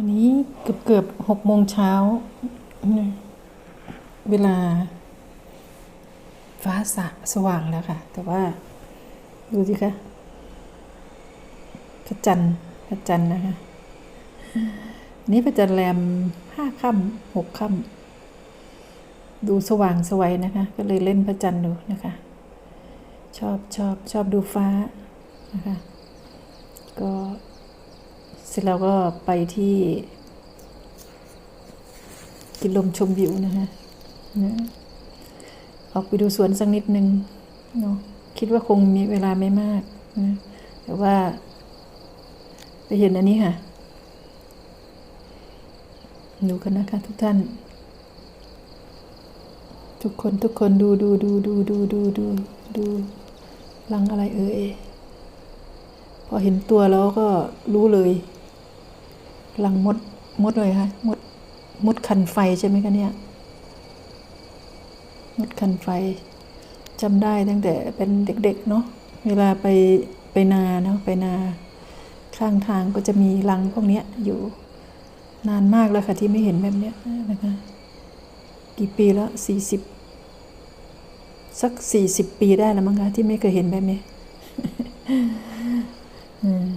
อันนี้เกือบเกือบหกโมงเช้า เวลา ฟ้าสะสว่างแล้วค่ะ แต่ว่าดูสิคะพระจันทร์พระจันทร์นะคะนนี้พระจันทร์แรมห้าค่ำหกค่ำดูสว่างสวัยนะคะ ก็เลยเล่นพระจันทร์ดูนะคะ ชอบชอบชอบดูฟ้านะคะ เสร็จแล้วก็ไปที่ กินลมชมวิวนะคะนะออกไปดูสวนสักนิดนึงเนาะคิดว่าคงมีเวลาไม่มากนะแต่ว่าไปเห็นอันนี้ค่ะ ดูกันนะคะทุกท่าน ทุกคนทุกคนดูดูดูดูดูดูดูดูลังอะไรเอ่ยพอเห็นตัวแล้วก็รู้เลย ลังมดมดเลยค่ะมดมดคันไฟใช่ไหมคะเนี่ยมดคันไฟจำได้ตั้งแต่เป็นเด็กๆเนาะเวลาไปไปนาเนาะไปนา ข้างทางก็จะมีรังพวกเนี้ยอยู่นานมากแล้วค่ะที่ไม่เห็นแบบเนี้ยนะคะกี่ปีแล้วสี่สิบสักสี่สิบปีได้แล้วมั้งคะที่ไม่เคยเห็นแบบนี้ อืม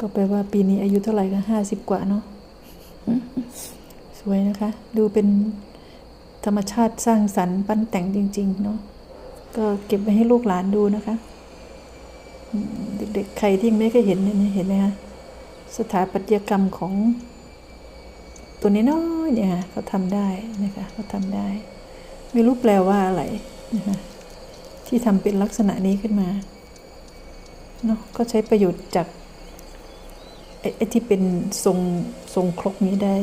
ก็แปลว่าปีนี้อายุเท่าไหร่คะห้าสิบกว่าเนาะสวยนะคะ ดูเป็นธรรมชาติสร้างสรรค์ปั้นแต่งจริง ๆ เนาะก็เก็บไว้ให้ลูกหลานดูนะคะ เด็กๆใครที่ไม่เคยเห็นเนี่ยเห็นไหมคะสถาปัตยกรรมของตัวนี้น้อยเนี่ยค่ะเขาทำได้นะคะเขาทำได้ ไม่รู้แปลว่าอะไรนะคะที่ทำเป็นลักษณะนี้ขึ้นมาเนาะก็ใช้ประโยชน์จาก ไอ้ไอ้ที่เป็นทรงทรงครกนี้ได้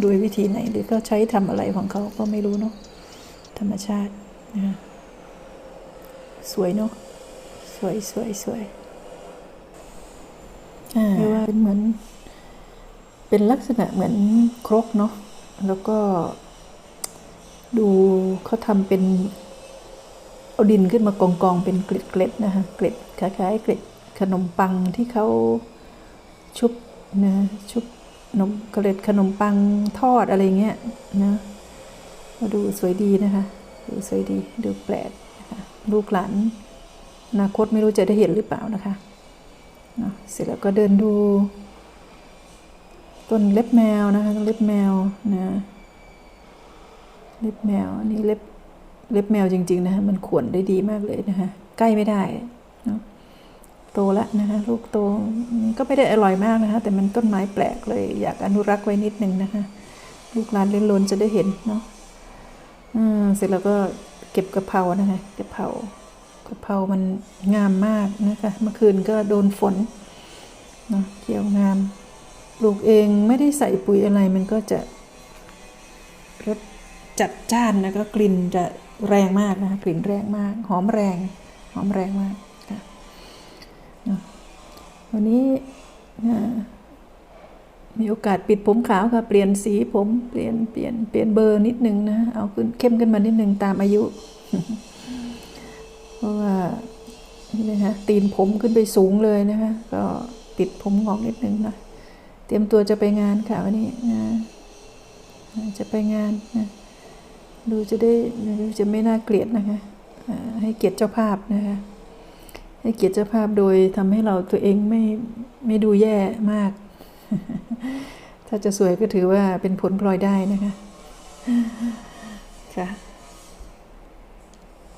โดยวิธีไหน หรือก็ใช้ทำอะไรของเขาก็ไม่รู้เนาะธรรมชาตินะคะสวยเนาะสวยสวยสวยอ่าเรียกว่าเป็นเหมือน เป็นลักษณะเหมือนครกเนาะแล้วก็ ดูเขาทำเป็นเอาดินขึ้นมากองกองๆเป็นเกล็ดๆนะคะเกล็ดคล้ายๆเกล็ดขนมปังที่เขา ชุบนะชุบขนมเกล็ดขนมปังทอดอะไรเงี้ยนะมาดูสวยดีนะคะ ดูสวยดีดูแปลกนะคะลูกหลานอนาคตไม่รู้จะได้เห็นหรือเปล่านะคะเสร็จแล้วก็เดินดู ต้นเล็บแมวนะคะเล็บแมวนะเล็บแมวนี่เล็บเล็บแมวจริง ๆ นะคะมันขวนได้ดีมากเลยนะคะใกล้ไม่ได้ โตแล้วนะคะลูกโตก็ไม่ได้อร่อยมากนะคะ แต่มันต้นไม้แปลกเลย อยากอนุรักษ์ไว้นิดนึงนะคะ ลูกหลานเล่นลนจะได้เห็นเนาะอืมเสร็จแล้วก็เก็บกะเพรานะคะกะเพรากะเพรามันงามมากนะคะ เมื่อคืนก็โดนฝนเนาะเขียวงามปลูกเองไม่ได้ใส่ปุ๋ยอะไรมันก็จะรสจัดจ้านแล้วก็กลิ่นจะแรงมากนะคะกลิ่นแรงมาก หอมแรง หอมแรงมาก วันนี้มีโอกาสปิดผมขาวค่ะ เปลี่ยนสีผมเปลี่ยนเปลี่ยนเปลี่ยนเบอร์นิดนึงนะ เอาขึ้นเข้มขึ้นมานิดนึงตามอายุ เพราะว่านี่นะคะตีนผมขึ้นไปสูงเลยนะคะ ก็ปิดผมงอกนิดนึงนะเตรียมตัวจะไปงานค่ะวันนี้นะจะไปงานนะดูจะได้ดูจะไม่น่าเกลียดนะคะให้เกียรติเจ้าภาพนะคะ ให้เกียรติเจ้าภาพโดยทำให้เราตัวเองไม่ไม่ดูแย่มาก ถ้าจะสวยก็ถือว่าเป็นผลพลอยได้นะคะ ค่ะ